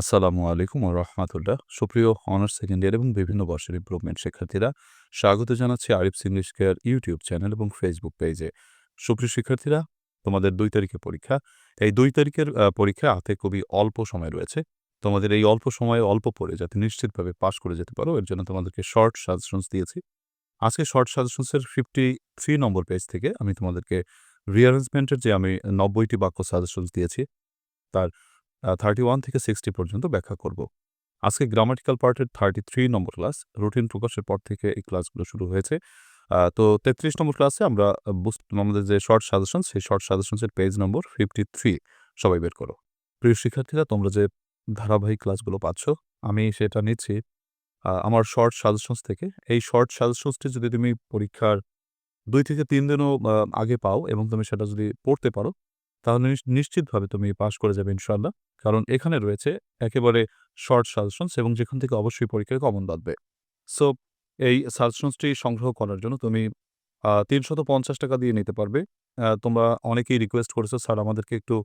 আসসালামু আলাইকুম ও রহমাতুল্লাহ। সুপ্রিয় অনার্স সেকেন্ড ইয়ার এবং বিভিন্ন বর্ষের ইম্প্রুভমেন্ট শিক্ষার্থীরা, স্বাগত জানাচ্ছি Arif's English care YouTube channel এবং ফেসবুক পেজে সুপ্রিয় শিক্ষার্থীরা, তোমাদের দুই তারিখে পরীক্ষা। এই দুই তারিখের পরীক্ষা হাতে খুবই অল্প সময় রয়েছে। তোমাদের এই অল্প সময়ে অল্প পড়ে যাতে নিশ্চিতভাবে পাশ করে যেতে পারো, এর জন্য তোমাদেরকে শর্ট সাজেশনস দিয়েছি। আজকে শর্ট সাজেশনসের ফিফটি থ্রি নম্বর পেজ থেকে আমি তোমাদেরকে রিঅ্যারেঞ্জমেন্টের যে আমি নব্বইটি বাক্য সাজেশনস দিয়েছি, তার থার্টি ওয়ান থেকে সিক্সটি পর্যন্ত ব্যাখ্যা করব। আজকে গ্রামাটিক্যাল পার্টের thirty three number class routine প্রকাশের পর থেকে এই ক্লাসগুলো শুরু হয়েছে। তো তেত্রিশ নম্বর ক্লাসে আমরা আমাদের যে শর্ট সাজেশন সেই শর্ট সাজেশনসের পেজ নম্বর ফিফটি থ্রি সবাই বের করো। প্রিয় শিক্ষার্থীরা, তোমরা যে ধারাবাহিক ক্লাসগুলো পাচ্ছ, আমি সেটা নিচ্ছি। আমার শর্ট সাজেশনস থেকে। এই শর্ট সাজেশনসটি যদি তুমি পরীক্ষার দুই থেকে তিন দিনও আগে পাও এবং তুমি সেটা যদি পড়তে পারো তাহলে নিশ্চিতভাবে তুমি পাশ করে যাবে ইনশাল্লাহ কারণ এখানে রয়েছে একেবারে শর্ট সাজেশনস এবং যেখান থেকে অবশ্যই পরীক্ষায় কমন বাঁধবে। সো এই সাজেশনসটি সংগ্রহ করার জন্য তুমি তিনশত পঞ্চাশ টাকা দিয়ে নিতে পারবে। তোমরা অনেকেই রিকোয়েস্ট করেছ, স্যার, আমাদেরকে একটু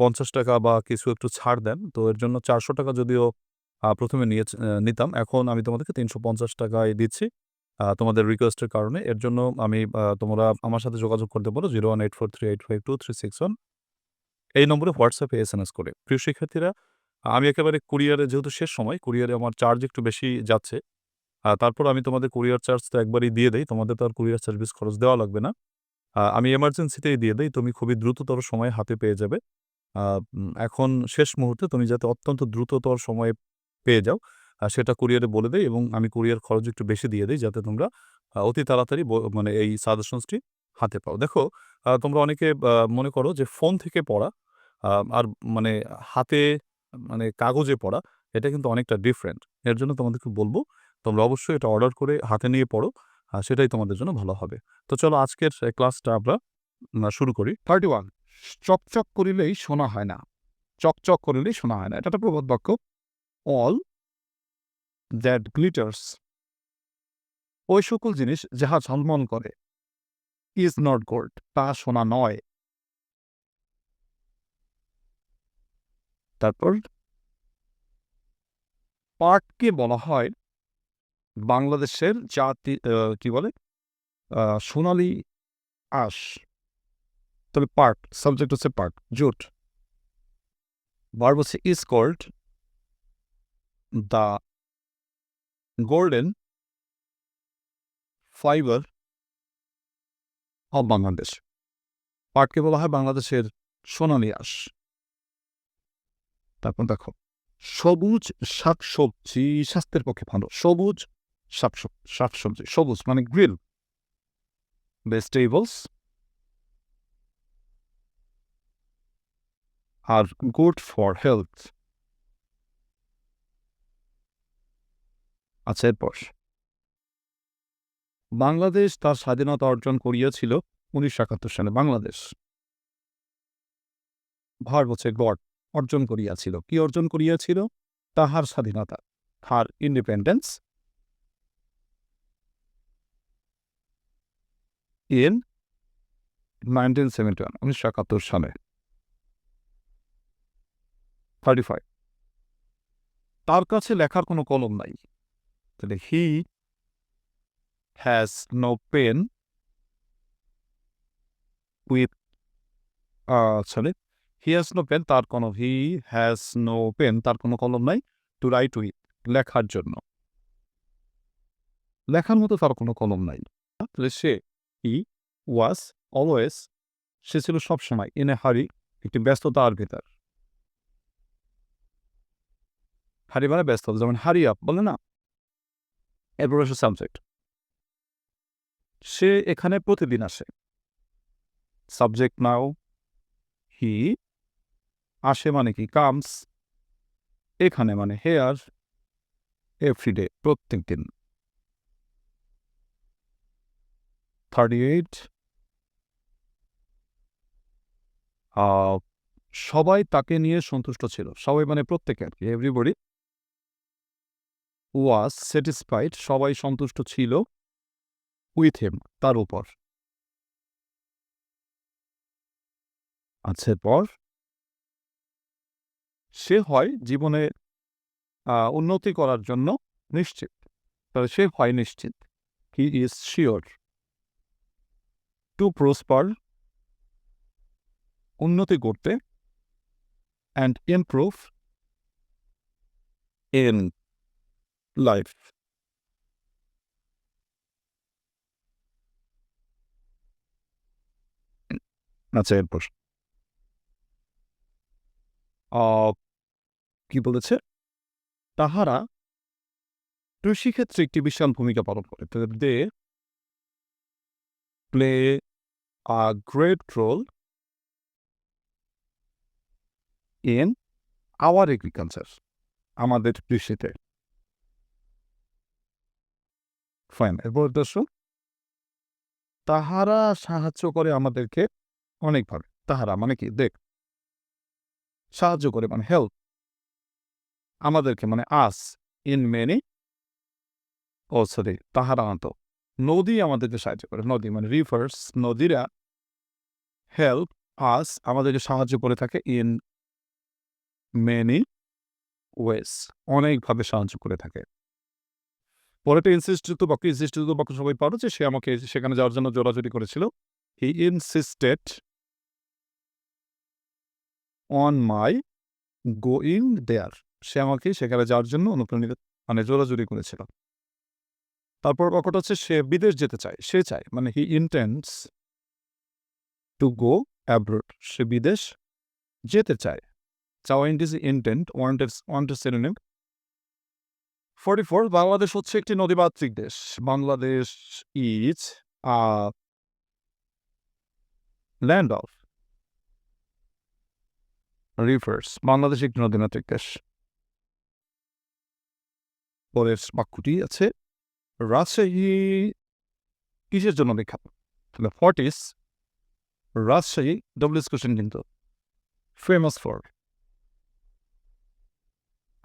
পঞ্চাশ টাকা বা কিছু একটু ছাড় দেন। তো এর জন্য চারশো টাকা যদিও প্রথমে নিয়ে নিতাম। এখন আমি তোমাদেরকে তিনশো পঞ্চাশ টাকায় দিচ্ছি। তোমাদের রিকোয়েস্টের কারণে। এর জন্য আমি তোমরা আমার সাথে যোগাযোগ করতে পারো zero one eight four three eight five two three six one এই নম্বরে হোয়াটসঅ্যাপে এস এম এস করে। প্রিয় শিক্ষার্থীরা, আমি একেবারে কুরিয়ারে যেহেতু শেষ সময় কুরিয়ারে আমার চার্জ একটু বেশি যাচ্ছে। তারপর আমি তোমাদের কুরিয়ার চার্জ তো একবারই দিয়ে দেই। তোমাদের তো আর কুরিয়ার সার্ভিস খরচ দেওয়া লাগবে না। আমি এমার্জেন্সিতেই দিয়ে দেই। তুমি খুবই দ্রুততর সময় হাতে পেয়ে যাবে। এখন শেষ মুহূর্তে তুমি যাতে অত্যন্ত দ্রুততর সময়ে পেয়ে যাও। সেটা কুরিয়ারে বলে দেয় এবং আমি কুরিয়ার খরচ একটু বেশি দিয়ে দিই যাতে তোমরা অতি তাড়াতাড়ি মানে এই সাজেশনসটি হাতে পাও। দেখো তোমরা অনেকে মনে করো যে ফোন থেকে পড়া আর মানে হাতে মানে কাগজে পড়া, এটা কিন্তু অনেকটা ডিফারেন্ট এর জন্য তোমাদেরকে বলব, তোমরা অবশ্যই এটা অর্ডার করে হাতে নিয়ে পড়ো সেটাই তোমাদের জন্য ভালো হবে। তো চলো আজকের ক্লাসটা আমরা শুরু করি। থার্টি ওয়ান চকচক করিলেই শোনা হয় না। চকচক করিলেই শোনা হয় না। এটা একটা প্রবাদ বাক্য। অল দ্যাট গ্লিটার্স ওই সকল জিনিস যাহা ঝলমল করে ইজ নট গোল্ড তা সোনা নয়। তারপর পাটকে বলা হয় বাংলাদেশের জাতি কি বলে? সোনালী আঁশ। তাহলে পার্ট সাবজেক্ট হচ্ছে পার্ট জুট। ভার্ব হচ্ছে is called the golden fibre of Bangladesh পাটকে বলা হয় বাংলাদেশের সোনালী আঁশ। তারপর দেখো, সবুজ শাকসবজি স্বাস্থ্যের পক্ষে ভালো। সবুজ শাকসবজি, সবুজ মানে green. Vegetables are good for health আচ্ছা এরপর বাংলাদেশ তার স্বাধীনতা অর্জন করিয়াছিল উনিশশো একাত্তর সালে বাংলাদেশ। ভার হচ্ছে গড, অর্জন করিয়াছিল। কি অর্জন করিয়াছিল? তাহার স্বাধীনতা her independence in nineteen seventy one উনিশশো একাত্তর সালে। থার্টি ফাইভ তার কাছে লেখার কোনো কলম নাই। তাহলে he has no pen with sorry he has no pen তার কোনো হি হ্যাজ নো পেন তার কোনো কলম নাই টু রাইট উইথ লেখার জন্য। লেখার মতো তার কোনো কলম নাই। তাহলে সে হি ওয়াজ অলওয়েজ সে ছিল সবসময় ইন এ হারি একটি ব্যস্ততার ভিতর। হারি মানে ব্যস্ত, যেমন হারি আপ বলে না? এরপর হচ্ছে সাবজেক্ট সে এখানে প্রতিদিন আসে। সাবজেক্ট নাও হি আসে মানে কি কামস এখানে মানে হেয়ার এভরিডে প্রত্যেক দিন। থার্টি এইট সবাই তাকে নিয়ে সন্তুষ্ট ছিল। সবাই মানে প্রত্যেকে আর কি এভরিবডি ওয়াজ স্যাটিসফাইড সবাই সন্তুষ্ট ছিল উইথ হেম তার উপর। আচ্ছা পর সে হয় জীবনে উন্নতি করার জন্য নিশ্চিত। তাহলে সে হয় নিশ্চিত। He is sure to prosper উন্নতি করতে অ্যান্ড ইমপ্রুভ ইন লাইফ আচ্ছা এরপর কি বলেছে তাহারা কৃষিক্ষেত্রে একটি বিশাল ভূমিকা পালন করে they play a great role in our agriculture আমাদের কৃষিতে ফাইন, এরপর দর্শক তাহারা সাহায্য করে আমাদেরকে অনেকভাবে। তাহারা মানে কি? দেখ। সাহায্য করে মানে হেল্প আমাদেরকে মানে us in many oh sorry, তাহারা আনত নদী আমাদেরকে সাহায্য করে। নদী মানে রিভার্স নদীরা হেল্প আস আমাদেরকে সাহায্য করে থাকে ইন মেনি ওয়েস অনেকভাবে সাহায্য করে থাকে। পরেটা ইনসিস্টিত বাক্য ইনসিস্টিত বাক্য সবাই পারো যে সে আমাকে সেখানে যাওয়ার জন্য জোরাজুরি করেছিল। He insisted on my going there সে আমাকে সেখানে যাওয়ার জন্য অনুপ্রাণিত মানে জোরাজুরি করেছিল। তারপর বাক্যটা হচ্ছে সে বিদেশ যেতে চায়, সে চায় মানে he intends to go abroad সে বিদেশ যেতে চায়। চাওয়া intends intent want wanted synonym forty four Bangladesh হচ্ছে একটি নদীমাতৃক দেশ। Bangladesh is land of rivers Bangladesh একটি নদীমাতৃক দেশ। পরের বাক্যটি আছে, রাজশাহী কিসের জন্য বিখ্যাত? তাহলে ফর্টিস রাজশাহী ডব্লিউস কোশ্চেন কিন্তু ফেমাস ফর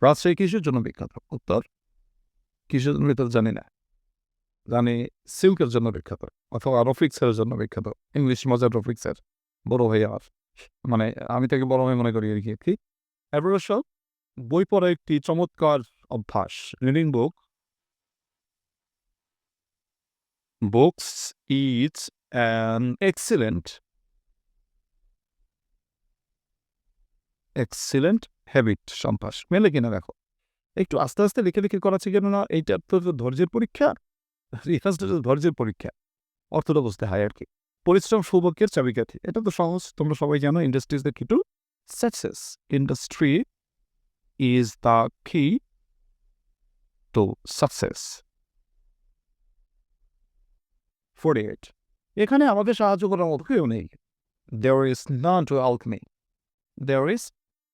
রাজশাহী কিসের জন্য বিখ্যাত? উত্তর কিসের জন্য বিখ্যাত জানি না। জানি সিল্কের জন্য বিখ্যাত, অথবা রফিক্সের জন্য বিখ্যাত, ইংলিশ মজার রফিক্সের, বড় ভাই আমার। মানে আমি তাকে বড় ভাই মনে করি আর কি। এরপর বই পড়া একটি চমৎকার অভ্যাস reading book books is an excellent excellent habit সম্পাস। মেলে কিনা দেখো। একটু আস্তে আস্তে লিখে লিখে করাচ্ছে। কেন না এইটা তো ধৈর্যের পরীক্ষা। রিহার্সটা ধৈর্যের পরীক্ষা। অর্থটা বুঝতে হয় আর কি পরিশ্রম সৌভাগ্যের চাবিকাঠি। এটা তো সহজ। তোমরা সবাই জানো industry is the key to success industry is the key to success forty eight এখানে আমাকে সাহায্য করার মতো কেউ নেই। There is none to help me there is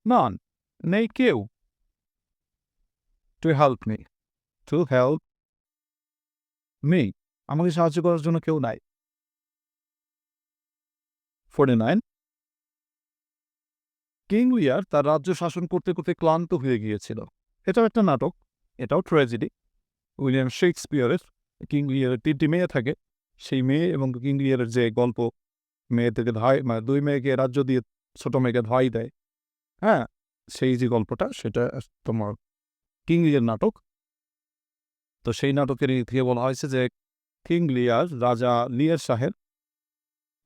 none নেই কেউ। To help me to help me আমাকে সাহায্য করার জন্য কেউ নাই। ফোর্টি নাইন কিং লিয়ার তার রাজ্য শাসন করতে করতে ক্লান্ত হয়ে গিয়েছিল। এটাও একটা নাটক, এটাও ট্র্যাজেডি উইলিয়াম শেক্সপিয়ারের কিং লিয়ারের তিনটি মেয়ে থাকে। সেই মেয়ে এবং কিং লিয়ারের যে গল্প, মেয়ে থেকে ধাই মানে দুই মেয়েকে রাজ্য দিয়ে ছোট মেয়েকে ধাই দেয়। হ্যাঁ সেই যে গল্পটা, সেটা তোমার কিং লিয়ার নাটক। তো সেই নাটকের থেকে বলা হয়েছে যে কিং লিয়ার রাজা লিয়ার সাহেব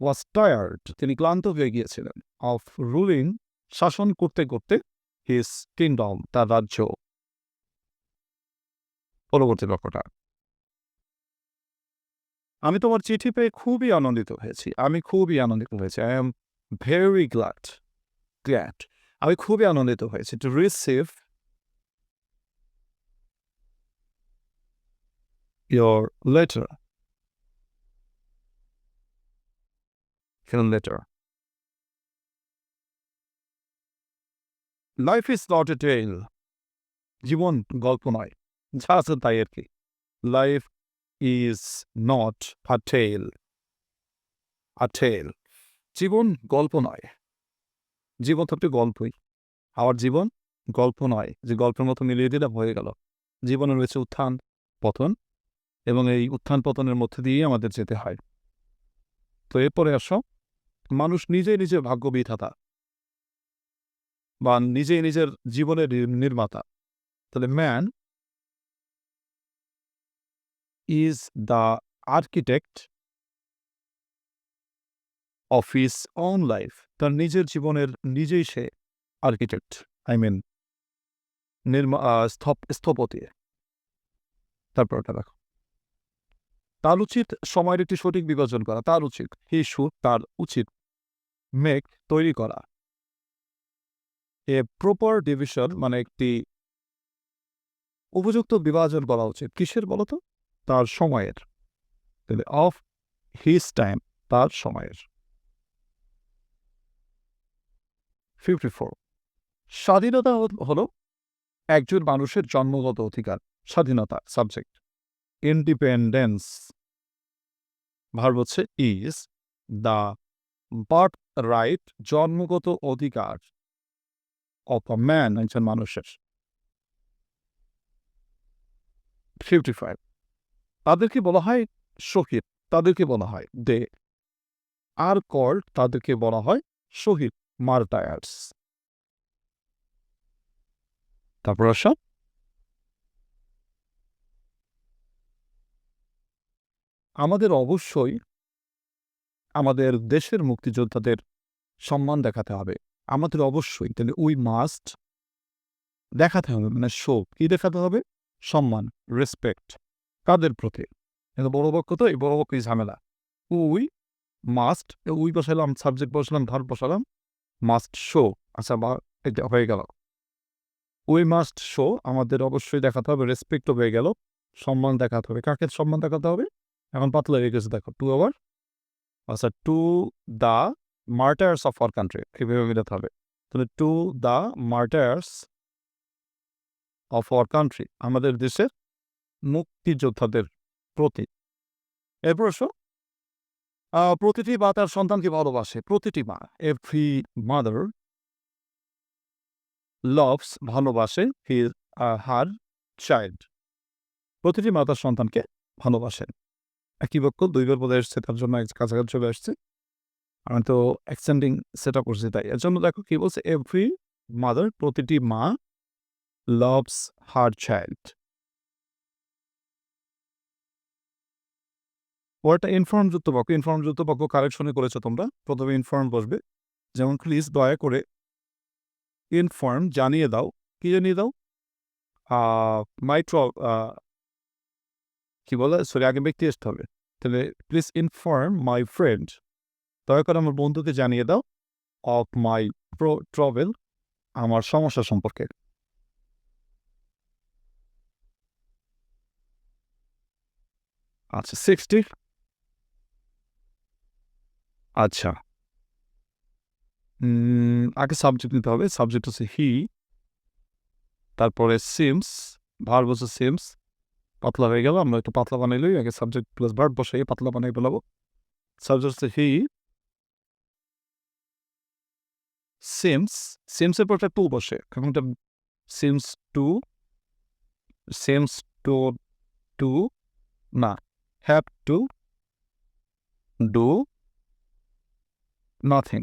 ওয়াজ টায়ার্ড তিনি ক্লান্ত হয়ে গিয়েছিলেন। অফ রুলিং শাসন করতে করতে হিস কিংডম তার রাজ্য। পরবর্তী লক্ষ্যটা। আমি তোমার চিঠি পেয়ে খুবই আনন্দিত হয়েছি। আমি খুবই আনন্দিত হয়েছি। I am very glad glad আমি খুবই আনন্দিত হয়েছি। To receive your letter. Film letter. Life is not a tale জীবন গল্প নয়। যা আছে তাই আর কি। Life is not a tale a tale জীবন গল্প নয়। জীবন তো একটি গল্পই। আমার জীবন গল্প নয়। যে গল্পের মতো মিলিয়ে দিলে হয়ে গেল। জীবনে রয়েছে উত্থান, পতন এবং এই উত্থান পতনের মধ্যে দিয়েই আমাদের যেতে হয়। তো এরপরে আসো। মানুষ নিজে নিজে ভাগ্য বিধাতা বা নিজেই নিজের জীবনের নির্মাতা। তাহলে man is the architect of his own life তার নিজের জীবনের নিজেই সে আর্কিটেক্ট আই মিন নির্মা স্থপতি। তারপর ওটা দেখো। তার উচিত সময়ের একটি সঠিক বিভাজন করা, তার উচিত হি শুড তার উচিত মেক তৈরি করা। এ প্রপার ডিভিশন মানে একটি উপযুক্ত বিভাজন করা উচিত। কিসের বলতো? তার সময়ের। তাহলে অফ হিজ টাইম, তার সময়ের। Fifty four. স্বাধীনতা হলো একজন মানুষের জন্মগত অধিকার, স্বাধীনতা, সাবজেক্ট। ইন্ডিপেন্ডেন্স ভার্ব হচ্ছে ইজ দ্য বার্থ রাইট জন্মগত অধিকার অফ আ ম্যান একজন মানুষের। ফিফটি ফাইভ তাদেরকে বলা হয় শহীদ, তাদেরকে বলা হয় দে। আর কল তাদেরকে বলা হয় শহীদ, মার্টায়ার্স। তারপর আসা আমাদের অবশ্যই আমাদের দেশের মুক্তিযোদ্ধাদের সম্মান দেখাতে হবে। আমাদের অবশ্যই তাহলে উই মাস্ট দেখাতে হবে মানে শো কি দেখাতে হবে? সম্মান রেসপেক্ট কাদের প্রতি? কিন্তু বড় পক্ষ তো, এই বড় পক্ষই ঝামেলা। উই মাস্ট উই বসালাম সাবজেক্ট বসালাম ভার বসালাম মাস্ট শো আচ্ছা বা এটা হয়ে গেল। উই মাস্ট শো আমাদের অবশ্যই দেখাতে হবে রেসপেক্টও হয়ে গেল। সম্মান দেখাতে হবে। কাকে সম্মান দেখাতে হবে? এখন পাতলা হয়ে গেছে, দেখো টু আওয়ার আচ্ছা to the martyrs of our country এইভাবে মিলাতে হবে। তাহলে to the martyrs of our country আমাদের দেশের মুক্তিযোদ্ধাদের প্রতি। এরপর প্রতিটি মা তার সন্তানকে ভালোবাসে, প্রতিটি মা এভরি মাদার লভস ভালোবাসে হিজ হার চাইল্ড প্রতিটি মা তার সন্তানকে ভালোবাসেন একই বাক্য দুইবার বোধ এসছে, তার জন্য কাছাকাছি চলে আসছে। আমি তো এক্সটেন্ডিং সেট আপ করছি তাই। এর জন্য দেখো কি বলছে এভরি মাদার প্রতিটি মা লভস হার চাইল্ড ওয়ার্ডটা ইনফর্ম যুক্ত বাক্য ইনফর্ম যুক্ত বাক্য কারেকশনে করেছ তোমরা। প্রথমে ইনফর্ম বসবে। যেমন প্লিজ দয়া করে ইনফর্ম জানিয়ে দাও। কি জানিয়ে দাও? মাই ট্র কি বলে? সরি আগে ব্যক্তি আসতে হবে। তাহলে প্লিজ ইনফর্ম মাই ফ্রেন্ড দয়া করে আমার বন্ধুকে জানিয়ে দাও অফ মাই প্রো ট্রাভেল আমার সমস্যা সম্পর্কে। আচ্ছা সিক্সটি আচ্ছা। আগে সাবজেক্ট নিতে হবে। সাবজেক্ট হচ্ছে হি তারপরে সিমস ভার্ব হচ্ছে সিমস পাতলা হয়ে গেল আমরা একটু পাতলা বানাইলই আগে সাবজেক্ট প্লাস ভার্ব বসাই পাতলা বানাই ফেলাবো। সাবজেক্ট হচ্ছে হি সিমস সিমসের পর একটা টু বসে। এখন এটা seems to seems to to না হ্যাভ টু ডু নাথিং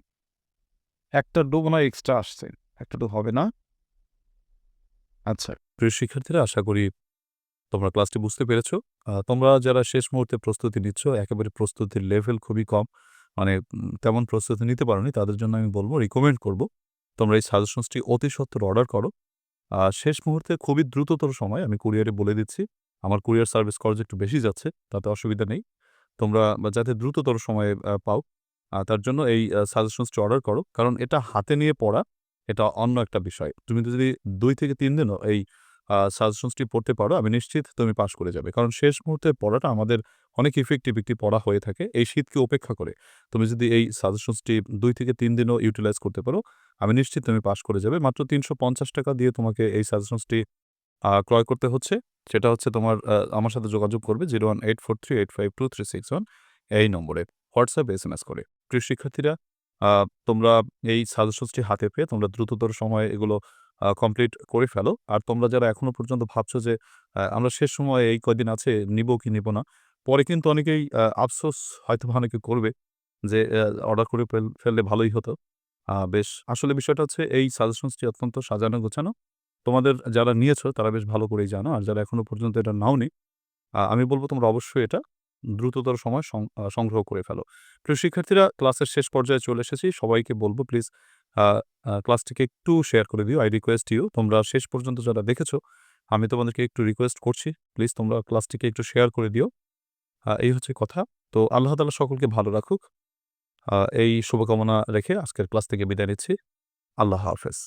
একটা ডু মনে এক্সট্রা আসছে, একটা ডু হবে না। আচ্ছা প্রিয় শিক্ষার্থীরা, আশা করি তোমরা ক্লাসটি বুঝতে পেরেছ। তোমরা যারা শেষ মুহূর্তে প্রস্তুতি নিচ্ছ, একেবারে প্রস্তুতির লেভেল খুবই কম মানে তেমন প্রস্তুতি নিতে পারোনি, তাদের জন্য আমি বলব রিকমেন্ড করব। তোমরা এই সাজেশনসটি অতি সত্তর অর্ডার করো। শেষ মুহূর্তে খুবই দ্রুততর সময়, আমি কুরিয়ারে বলে দিচ্ছি, আমার কুরিয়ার সার্ভিস খরচ একটু বেশি যাচ্ছে, তাতে অসুবিধা নেই। তোমরা যাতে দ্রুততর সময়ে পাও তার জন্য এই সাজেশনসটি অর্ডার করো। কারণ এটা হাতে নিয়ে পড়া, এটা অন্য একটা বিষয়। তুমি যদি দুই থেকে তিন দিনও এই সাজেশনসটি পড়তে পারো, আমি নিশ্চিত তুমি পাশ করে যাবে। কারণ শেষ মুহূর্তে পড়াটা আমাদের অনেক ইফেক্টিভ একটি পড়া হয়ে থাকে, এই শীতকে উপেক্ষা করে। তুমি যদি এই সাজেশনসটি দুই থেকে তিন দিনও ইউটিলাইজ করতে পারো, আমি নিশ্চিত তুমি পাশ করে যাবে। মাত্র তিনশো পঞ্চাশ টাকা দিয়ে তোমাকে এই সাজেশনসটি ক্রয় করতে হচ্ছে। সেটা হচ্ছে তোমার আমার সাথে যোগাযোগ করবে zero one eight four three eight five two three six one এই নম্বরে। হোয়াটসঅ্যাপ, এস এম এস করে। প্রিয় শিক্ষার্থীরা তোমরা এই সাজেশনসটি হাতে পেয়ে তোমরা দ্রুততর সময়ে এগুলো কমপ্লিট করে ফেলো আর তোমরা যারা এখনও পর্যন্ত ভাবছ যে আমরা শেষ সময়ে এই কয়দিন আছে নিব কি নিব না পরে কিন্তু অনেকেই আফসোস হয়তো অনেকে করবে যে অর্ডার করে ফেললে ভালোই হতো বেশ আসলে বিষয়টা হচ্ছে এই সাজেশনসটি অত্যন্ত সাজানো গোছানো। তোমাদের যারা নিয়েছো তারা বেশ ভালো করেই জানো। আর যারা এখনও পর্যন্ত এটা নাওনি, আমি বলব তোমরা অবশ্যই এটা দ্রুততর সময় সংগ্রহ করে ফেলো। প্রিয় শিক্ষার্থীরা ক্লাসের শেষ পর্যায়ে চলে এসেছি। সবাইকে বলব প্লিজ ক্লাসটিকে একটু শেয়ার করে দিও। আই রিকোয়েস্ট ইউ তোমরা শেষ পর্যন্ত যারা দেখেছ, আমি তোমাদেরকে একটু রিকোয়েস্ট করছি। প্লিজ তোমরা ক্লাসটিকে একটু শেয়ার করে দিও। এই হচ্ছে কথা। তো আল্লাহ তালা সকলকে ভালো রাখুক। এই শুভকামনা রেখে আজকের ক্লাস থেকে বিদায় নিচ্ছি। আল্লাহ হাফেজ।